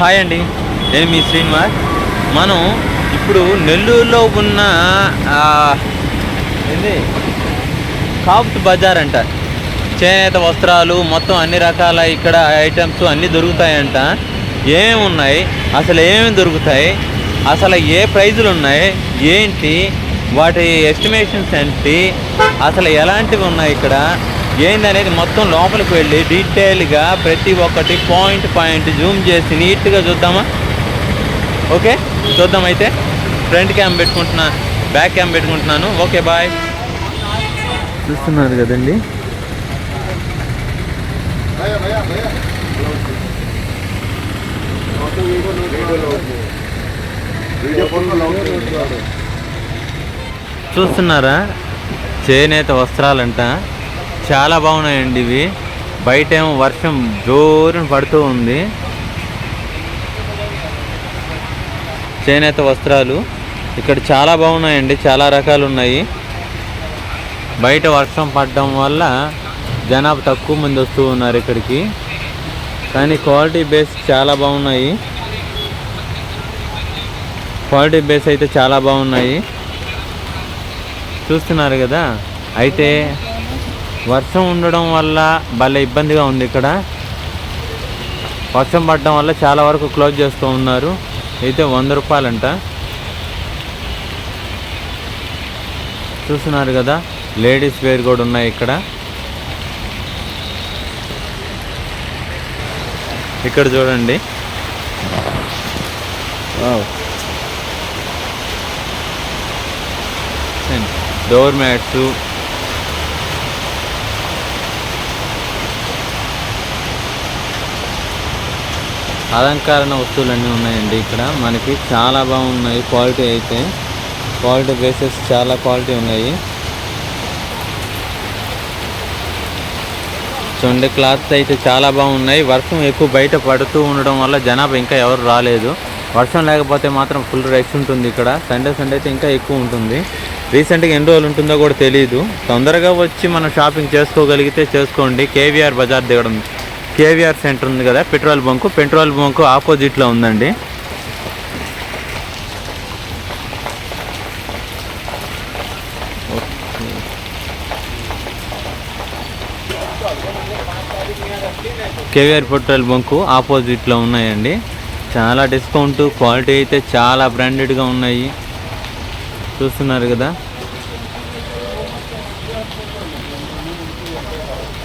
Hi అండి. నేను మీ శ్రీనివాస్. మనం ఇప్పుడు నెల్లూరులో ఉన్న ఏంది? కాప్ట్ బజార్ అంట. చేనేత వస్త్రాలు మొత్తం అన్ని రకాల ఇక్కడ ఐటమ్స్ అన్నీ దొరుకుతాయంట. ఏమేమి ఉన్నాయి అసలు ఏమేమి దొరుకుతాయి? అసలు ఏ ప్రైజులు ఉన్నాయి? ఏంటి? వాటి ఎస్టిమేషన్స్ ఏంటి? అసలు ఎలాంటివి ఉన్నాయి ఇక్కడ? ఏందనేది మొత్తం లోపలికి వెళ్ళి డీటెయిల్గా ప్రతి ఒక్కటి పాయింట్ పాయింట్ జూమ్ చేసి నీట్గా చూద్దామా? ఓకే? చూద్దాం అయితే. ఫ్రంట్ క్యామ్ పెట్టుకుంటున్నా బ్యాక్ క్యామ్ పెట్టుకుంటున్నాను. Okay bye. చూస్తున్నారు కదండి. చూస్తున్నారా? చేనేత వస్త్రాలంట. చాలా బాగున్నాయండి ఇవి. బయట ఏమో వర్షం జోరున పడుతూ ఉంది. చేనేత వస్త్రాలు. ఇక్కడ చాలా బాగున్నాయండి చాలా రకాలు ఉన్నాయి. బయట వర్షం పడడం వల్ల జనాభా తక్కువ మంది వస్తూ ఉన్నారు ఇక్కడికి. కానీ క్వాలిటీ బేస్ చాలా బాగున్నాయి. క్వాలిటీ బేస్ అయితే చాలా బాగున్నాయి. చూస్తున్నారు కదా? అయితే వర్షం ఉండడం వల్ల భలే ఇబ్బందిగా ఉంది ఇక్కడ. వర్షం పడడం వల్ల చాలా వరకు క్లోజ్ చేస్తూ ఉన్నారు. అయితే వంద రూపాయలంట. చూస్తున్నారు కదా లేడీస్ వేర్ కూడా ఉన్నాయి ఇక్కడ. ఇక్కడ చూడండి. డోర్ మ్యాట్స్ అలంకరణ వస్తువులన్నీ ఉన్నాయండి ఇక్కడ. మనకి చాలా బాగున్నాయి. క్వాలిటీ అయితే క్వాలిటీ బేసెస్ చాలా క్వాలిటీ ఉన్నాయి. చూడండి క్లాత్స్ అయితే చాలా బాగున్నాయి. వర్షం ఎక్కువ బయట పడుతూ ఉండడం వల్ల జనాభా ఇంకా ఎవరు రాలేదు. వర్షం లేకపోతే మాత్రం ఫుల్ రష్ ఉంటుంది ఇక్కడ. సండే సండే అయితే ఇంకా ఎక్కువ ఉంటుంది. రీసెంట్గా ఎన్ని రోజులు ఉంటుందో కూడా తెలియదు తొందరగా వచ్చి మనం షాపింగ్ చేసుకోగలిగితే చేసుకోండి. కేవీఆర్ బజార్ దిగడం. కేవీఆర్ సెంటర్ ఉంది కదా పెట్రోల్ బంకు. పెట్రోల్ బంకు ఆపోజిట్లో ఉందండి. కేవీఆర్ పెట్రోల్ బంకు ఆపోజిట్లో ఉన్నాయండి. చాలా డిస్కౌంట్ క్వాలిటీ అయితే చాలా బ్రాండెడ్గా ఉన్నాయి. చూస్తున్నారు కదా.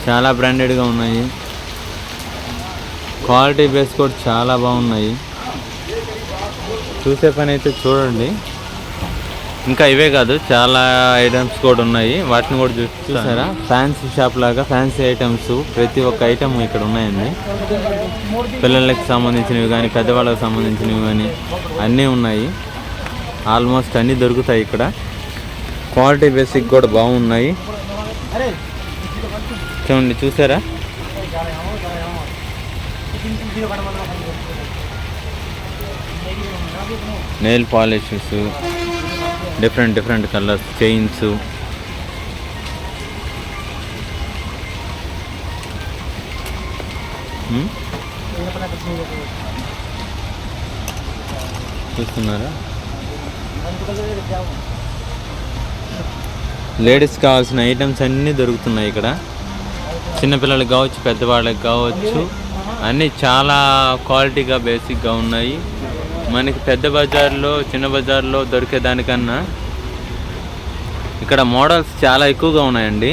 చాలా బ్రాండెడ్గా ఉన్నాయి. క్వాలిటీ బేస్ కూడా చాలా బాగున్నాయి. చూసే పని అయితే చూడండి. ఇంకా ఇవే కాదు చాలా ఐటమ్స్ కూడా ఉన్నాయి. వాటిని కూడా చూసారా? ఫ్యాన్సీ షాప్ లాగా ఫ్యాన్సీ ఐటమ్స్ ప్రతి ఒక్క ఐటమ్ ఇక్కడ ఉన్నాయండి. పిల్లలకి సంబంధించినవి కానీ పెద్దవాళ్ళకి సంబంధించినవి కానీ అన్నీ ఉన్నాయి. ఆల్మోస్ట్ అన్నీ దొరుకుతాయి ఇక్కడ. క్వాలిటీ బేసిక్ కూడా బాగున్నాయి. చూడండి చూసారా? Nail polishes different different colours chains చూస్తున్నారా? లేడీస్ కావాల్సిన ఐటమ్స్ అన్నీ దొరుకుతున్నాయి ఇక్కడ. చిన్నపిల్లలకు కావచ్చు పెద్దవాళ్ళకి కావచ్చు. అన్నీ చాలా క్వాలిటీగా బేసిక్గా ఉన్నాయి. మనకి పెద్ద బజార్లో చిన్న బజార్లో దొరికే దానికన్నా ఇక్కడ మోడల్స్ చాలా ఎక్కువగా ఉన్నాయండి.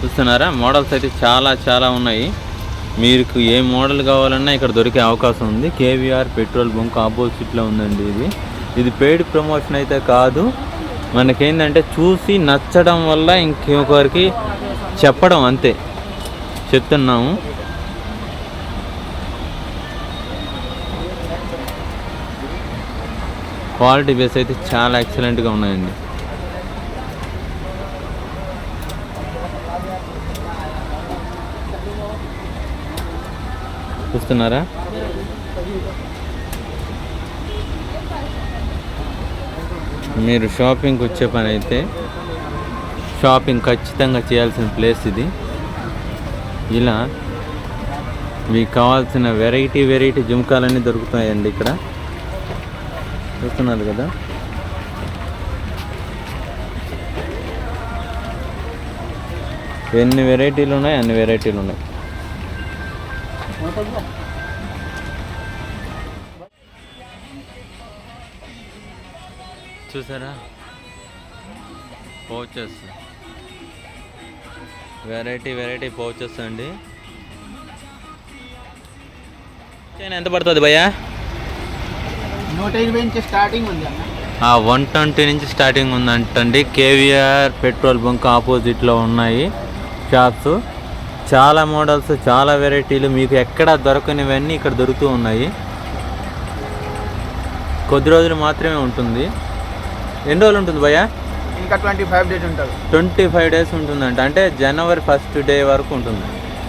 చూస్తున్నారా? మోడల్స్ అయితే చాలా చాలా ఉన్నాయి. మీకు ఏ మోడల్ కావాలన్నా ఇక్కడ దొరికే అవకాశం ఉంది. కేవీఆర్ పెట్రోల్ బంక్ ఆపోజిట్లో ఉందండి ఇది. ఇది పెయిడ్ ప్రమోషన్ అయితే కాదు. మనకేంటంటే చూసి నచ్చడం వల్ల ఇంకొకరికి చెప్పడం అంతే. చెప్తున్నాము. క్వాలిటీ బేస్ అయితే చాలా ఎక్సలెంట్గా ఉన్నాయండి. చూస్తున్నారా? మీరు షాపింగ్కి వచ్చే పని అయితే షాపింగ్ ఖచ్చితంగా చేయాల్సిన ప్లేస్ ఇది. ఇలా మీకు కావాల్సిన వెరైటీ వెరైటీ జుంకాలన్నీ దొరుకుతాయండి ఇక్కడ. చూస్తున్నారు కదా. ఎన్ని వెరైటీలు ఉన్నాయి అన్ని వెరైటీలు ఉన్నాయి. చూసారా? పౌచెస్. వెరైటీ వెరైటీ పౌచెస్ అండి. ఎంత పడుతుంది భయ్యా? నూట ఇరవై నుంచి స్టార్టింగ్ ఉంది అన్న. వన్ ట్వంటీ నుంచి స్టార్టింగ్ ఉందంటండి. కేవీఆర్ పెట్రోల్ బంక్ ఆపోజిట్లో ఉన్నాయి షాప్స్ చాలా మోడల్స్ చాలా వెరైటీలు మీకు ఎక్కడ దొరకనివన్నీ ఇక్కడ దొరుకుతూ ఉన్నాయి. కొద్ది రోజులు మాత్రమే ఉంటుంది. ఎన్ని రోజులు ఉంటుంది భయ్యా? ఇంకా ట్వంటీ ఫైవ్ డేస్ ఉంటుంది. ట్వంటీ ఫైవ్ డేస్ ఉంటుందంట. అంటే జనవరి ఫస్ట్ డే వరకు ఉంటుంది.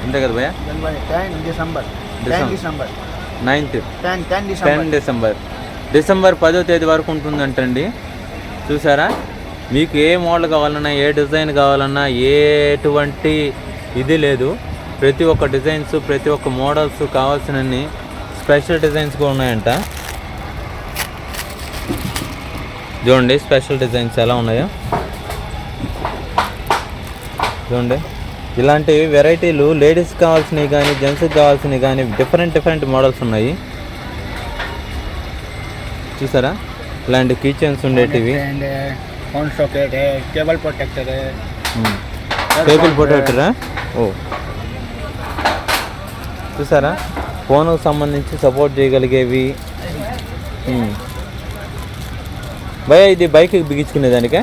అంతే కదా భయ్యా? జనవరి December December. Ninth ten December December పదో తేదీ వరకు ఉంటుందంటండి. చూసారా? మీకు ఏ మోడల్ కావాలన్నా ఏ డిజైన్ కావాలన్నా ఏ ఎటువంటి ఇది లేదు. ప్రతి ఒక్క డిజైన్స్ ప్రతి ఒక్క మోడల్స్ కావాల్సినన్ని స్పెషల్ డిజైన్స్ కూడా ఉన్నాయంట. చూడండి స్పెషల్ డిజైన్స్ ఎలా ఉన్నాయో. చూడండి ఇలాంటి వెరైటీలు లేడీస్ కావాల్సినవి కానీ జెంట్స్కి కావాల్సినవి కానీ డిఫరెంట్ డిఫరెంట్ మోడల్స్ ఉన్నాయి. చూసారా? ఇలాంటి కిచెన్స్ ఉండేటివి. కేబుల్ ప్రొటెక్టర్ టేబుల్ ప్రొటెక్టరా ఓ. చూసారా? ఫోన్కు సంబంధించి సపోర్ట్ చేయగలిగేవి. భయ్యా ఇది బైక్ బిగించుకునేదానికే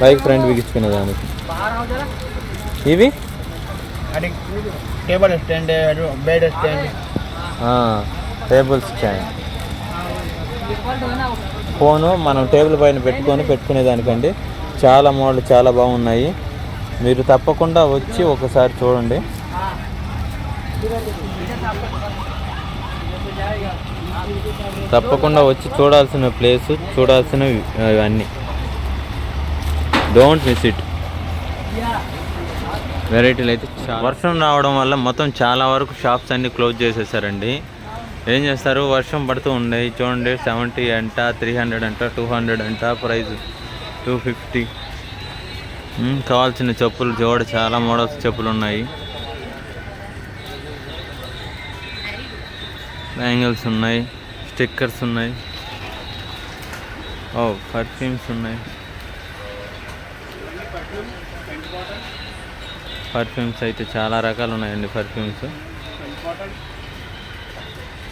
బైక్ ఫ్రంట్ బిగించుకునేదానికి ఇవి? Table stand bed stand table stand phone మనం టేబుల్ పైన పెట్టుకొని పెట్టుకునేదానికండి. చాలా మోడల్ చాలా బాగున్నాయి. మీరు తప్పకుండా వచ్చి ఒకసారి చూడండి. తప్పకుండా వచ్చి చూడాల్సిన ప్లేస్ చూడాల్సిన అన్నీ డోంట్ మిస్ ఇట్ వెరైటీలు అయితే వర్షం రావడం వల్ల మొత్తం చాలా వరకు షాప్స్ అన్నీ క్లోజ్ చేసేసారండి. ఏం చేస్తారు? వర్షం పడుతూ ఉండేవి చూడండి సెవెంటీ అంట త్రీ హండ్రెడ్ అంట టూ హండ్రెడ్ అంట ప్రైస్ టూ ఫిఫ్టీ కావాల్సిన చెప్పులు చూడ చాలా మోడల్స్ చెప్పులు ఉన్నాయి. బ్యాంగిల్స్ ఉన్నాయి స్టిక్కర్స్ ఉన్నాయి. Oh, ఓ పర్ఫ్యూమ్స్ ఉన్నాయి. పర్ఫ్యూమ్స్ అయితే చాలా రకాలు ఉన్నాయండి పర్ఫ్యూమ్స్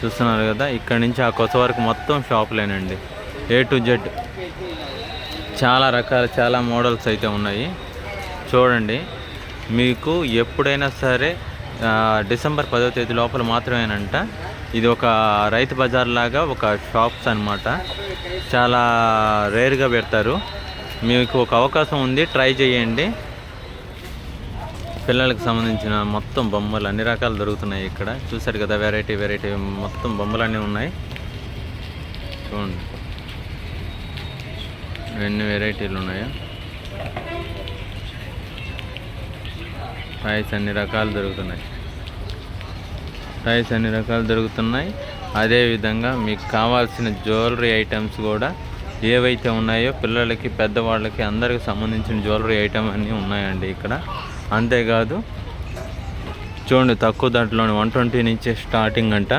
చూస్తున్నారు కదా ఇక్కడ నుంచి ఆ కొత్త వరకు మొత్తం షాపులేనండి. ఏ టు జెడ్ చాలా రకాల చాలా మోడల్స్ అయితే ఉన్నాయి. చూడండి మీకు ఎప్పుడైనా సరే డిసెంబర్ పదో తేదీ లోపల మాత్రమేనంట. ఇది ఒక రైతు బజార్ లాగా ఒక షాప్స్ అన్నమాట. చాలా రేర్గా పెడతారు. మీకు ఒక అవకాశం ఉంది ట్రై చేయండి. పిల్లలకు సంబంధించిన మొత్తం బొమ్మలు అన్ని రకాలు దొరుకుతున్నాయి ఇక్కడ. చూసారు కదా వెరైటీ వెరైటీ మొత్తం బొమ్మలు అన్నీ ఉన్నాయి. చూడండి. ఎన్ని వెరైటీలు ఉన్నాయో? టాయ్స్ అన్ని రకాలు దొరుకుతున్నాయి. టాయ్స్ అన్ని రకాలు దొరుకుతున్నాయి. అదేవిధంగా మీకు కావాల్సిన జ్యువెలరీ ఐటమ్స్ కూడా ఏవైతే ఉన్నాయో పిల్లలకి పెద్దవాళ్ళకి అందరికి సంబంధించిన జ్యువెలరీ ఐటమ్ అన్నీ ఉన్నాయండి ఇక్కడ. అంతేకాదు చూడండి తక్కువ దాంట్లోనే వన్ ట్వంటీ నుంచి స్టార్టింగ్ అంట.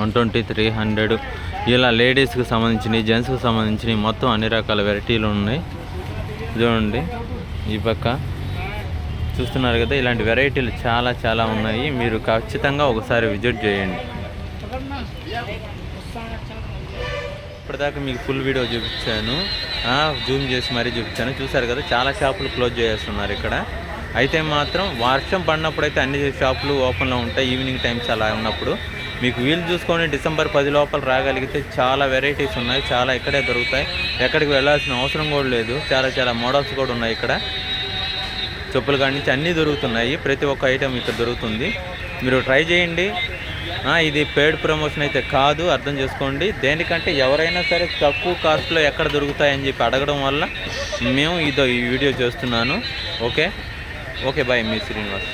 One twenty three hundred. ఇలా లేడీస్కి సంబంధించినవి జెంట్స్కి సంబంధించినవి మొత్తం అన్ని రకాల వెరైటీలు ఉన్నాయి. చూడండి ఈ పక్క. చూస్తున్నారు కదా ఇలాంటి వెరైటీలు చాలా చాలా ఉన్నాయి. మీరు ఖచ్చితంగా ఒకసారి విజిట్ చేయండి. ఇప్పటిదాకా మీకు ఫుల్ వీడియో చూపించాను. జూమ్ చేసి మరీ చూపించాను. చూసారు కదా చాలా షాపులు క్లోజ్ చేస్తున్నారు ఇక్కడ. అయితే మాత్రం వర్షం పడినప్పుడు అయితే అన్ని షాపులు ఓపెన్లో ఉంటాయి. ఈవినింగ్ టైమ్స్ అలా ఉన్నప్పుడు. మీకు వీలు చూసుకొని డిసెంబర్ పది లోపల రాగలిగితే చాలా వెరైటీస్ ఉన్నాయి. చాలా ఇక్కడే దొరుకుతాయి. ఎక్కడికి వెళ్ళాల్సిన అవసరం కూడా లేదు. చాలా చాలా మోడల్స్ కూడా ఉన్నాయి ఇక్కడ. చెప్పులు కాడి నుంచి అన్నీ దొరుకుతున్నాయి. ప్రతి ఒక్క ఐటెం ఇక్కడ దొరుకుతుంది. మీరు ట్రై చేయండి. ఇది పెయిడ్ ప్రమోషన్ అయితే కాదు అర్థం చేసుకోండి. దేనికంటే ఎవరైనా సరే తక్కువ కాస్ట్లో ఎక్కడ దొరుకుతాయని చెప్పి అడగడం వల్ల మేము ఇదో ఈ వీడియో చేస్తున్నాను. ఓకే? ఓకే బాయ్ మీ శ్రీనివాస్.